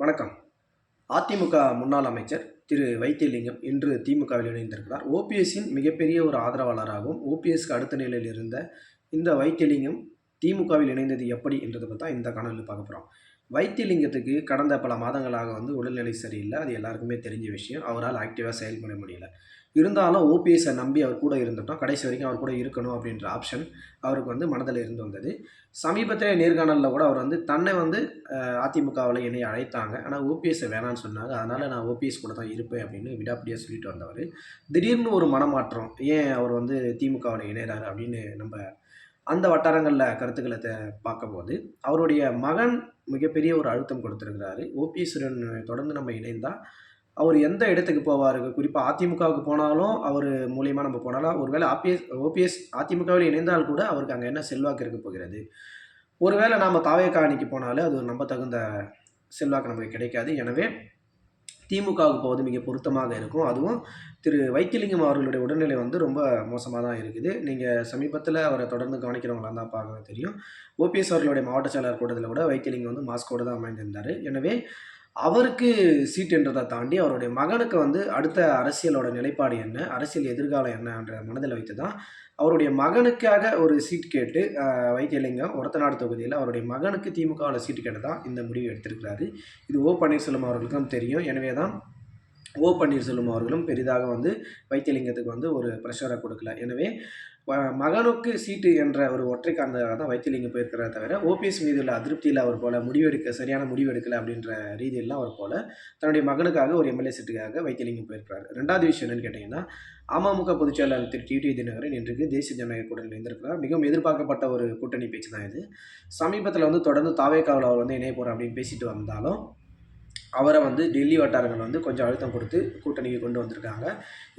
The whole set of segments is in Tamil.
வணக்கம். அதிமுக முன்னாள் அமைச்சர் திரு வைத்தியலிங்கம் இன்று திமுகவில் இணைந்திருக்கிறார். ஓபிஎஸ்ஸின் மிகப்பெரிய ஒரு ஆதரவாளராகவும் ஓபிஎஸ்க்கு அடுத்த நிலையில் இருந்த இந்த வைத்தியலிங்கம் திமுகவில் இணைந்தது எப்படி என்றதை பார்த்தா இந்த காணொலியில் பார்க்க போகிறோம் வைத்தியலிங்கத்துக்கு கடந்த பல மாதங்களாக வந்து உடல்நிலை சரியில்லை. அது எல்லாருக்குமே தெரிஞ்ச விஷயம். அவரால் ஆக்டிவாக செயல்பட முடியல. இருந்தாலும் ஓபிஎஸை நம்பி அவர் கூட இருந்துட்டோம். கடைசி வரைக்கும் அவர் கூட இருக்கணும் அப்படின்ற ஆப்ஷன் அவருக்கு வந்து மனதில் இருந்து வந்தது. சமீபத்தில் நேர்காணலில் கூட அவர் வந்து தன்னை வந்து அதிமுகவில் என்னை அழைத்தாங்க. ஆனால் ஓபிஎஸ்ஸை வேணான்னு சொன்னாங்க. அதனால் நான் ஓபிஎஸ் கூட தான் இருப்பேன் அப்படின்னு விடாப்படியாக சொல்லிட்டு வந்தவர். திடீர்னு ஒரு மனமாற்றம். ஏன் அவர் வந்து திமுகவில் இணைகிறாரு அப்படின்னு நம்ம அந்த வட்டாரங்களில் கருத்துக்களை த பார்க்கும்போது அவருடைய மகன் மிகப்பெரிய ஒரு அழுத்தம் கொடுத்துருக்கிறாரு. ஓபிஎஸ்வரன் தொடர்ந்து நம்ம இணைந்தால் அவர் எந்த இடத்துக்கு போவார்? குறிப்பாக அதிமுகவுக்கு போனாலும் அவர் மூலியமாக நம்ம போனாலும் ஒருவேளை ஆபிஎஸ் ஓபிஎஸ் அதிமுகவில் இணைந்தால் கூட அவருக்கு அங்கே என்ன செல்வாக்கு இருக்க போகிறது? ஒருவேளை நாம் தாவே காணிக்கு போனாலும் அது ஒரு நம்ப தகுந்த செல்வாக்கு நமக்கு கிடைக்காது. எனவே திமுகவுக்கு போவது மிக பொருத்தமாக இருக்கும். அதுவும் திரு வைத்திலிங்கம் அவர்களுடைய உடல்நிலை வந்து ரொம்ப மோசமாக தான் இருக்குது. நீங்கள் சமீபத்தில் அவரை தொடர்ந்து கவனிக்கிறவங்களாம் தான் பார்க்க தெரியும். ஓபிஎஸ் அவர்களுடைய மாவட்ட செயலாளர் கூட்டத்தில் கூட வைத்திலிங்கம் வந்து மாஸ்கோடு தான் அமைந்திருந்தார். எனவே அவருக்கு சீட் என்றதை தாண்டி அவருடைய மகனுக்கு வந்து அடுத்த அரசியலோட நிலைப்பாடு என்ன அரசியல் எதிர்காலம் என்னன்ற மனதில் வைத்து தான் அவருடைய மகனுக்காக ஒரு சீட் கேட்டு வைத்தியலிங்கம் ஒரத்தநாடு தொகுதியில் அவருடைய மகனுக்கு திமுகவில் சீட்டு கேட்டு தான் இந்த முடிவு எடுத்திருக்கிறாரு. இது ஓ பன்னீர்செல்வம் அவர்களுக்கும் தெரியும். எனவே தான் ஓ பன்னீர்செல்வம் அவர்களும் பெரிதாக வந்து வைத்தியலிங்கத்துக்கு வந்து ஒரு ப்ரெஷரை கொடுக்கல. எனவே மகனுக்கு சீட்டு என்ற ஒரு ஒற்றை காரணமாக தான் வைத்தியலிங்கம் போயிருக்கிறத தவிர ஓபிஎஸ் மீது உள்ள அதிருப்தியில் அவர் போல முடிவெடுக்க சரியான முடிவு எடுக்கலை அப்படின்ற ரீதியெல்லாம் அவர் போல தன்னுடைய மகனுக்காக ஒரு எம்எல்ஏ சீட்டுக்காக வைத்தியலிங்கம் போயிருக்கிறார். ரெண்டாவது விஷயம் என்னன்னு கேட்டிங்கன்னா அமமுக பொதுச்செயலாளர் திரு. டிடி தினகரன் இன்றைக்கு தேசிய ஜனநாயக கூட்டணி இணைந்திருக்கிறார். மிகவும் எதிர்பார்க்கப்பட்ட ஒரு கூட்டணி பேச்சு தான் இது. சமீபத்தில் வந்து தொடர்ந்து தாவேக்காவில் அவர் வந்து இணைய போகிறேன் அப்படின்னு பேசிட்டு வந்தாலும் அவரை வந்து டெல்லி வட்டாரங்கள் வந்து கொஞ்சம் அழுத்தம் கொடுத்து கூட்டணிக்கு கொண்டு வந்திருக்காங்க.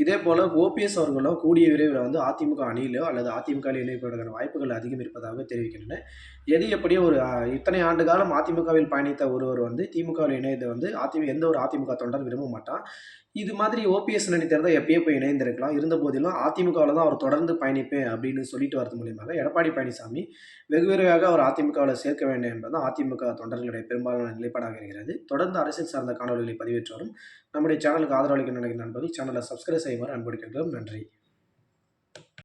இதே போல் ஓபிஎஸ் அவர்களும் கூடிய விரைவில் வந்து அதிமுக அணியிலோ அல்லது அதிமுக இணைப்பதற்கான வாய்ப்புகள் அதிகம் இருப்பதாக தெரிவிக்கின்றன எது எப்படியோ ஒரு இத்தனை ஆண்டு காலம் அதிமுகவில் பயணித்த ஒருவர் வந்து திமுகவில் இணையதை வந்து அதிமுக எந்த ஒரு அதிமுக தொண்டர் விரும்ப மாட்டான். இது மாதிரி ஓபிஎஸ் நினைத்திருந்தால் எப்பயே போய் இணைந்திருக்கலாம். இருந்த போதிலும் அதிமுகவில் தான் அவர் தொடர்ந்து பயணிப்பேன் அப்படின்னு சொல்லிட்டு வரது மூலியமாக எடப்பாடி பழனிசாமி வெகு விரைவாக அவர் அதிமுகவில் சேர்க்க வேண்டும் என்பது அதிமுக தொண்டர்களுடைய பெரும்பாலான நிலைப்பாடாக இருக்கிறது. தொடர்ந்து அரசியல் சார்ந்த காணொலிகளை பதிவேற்று வரும் நம்முடைய சேனலுக்கு ஆதரவளிக்க நினைக்கிற நண்பர்கள் சேனலை சப்ஸ்கிரைப் செய்யுமாறு அன்பு நன்றி.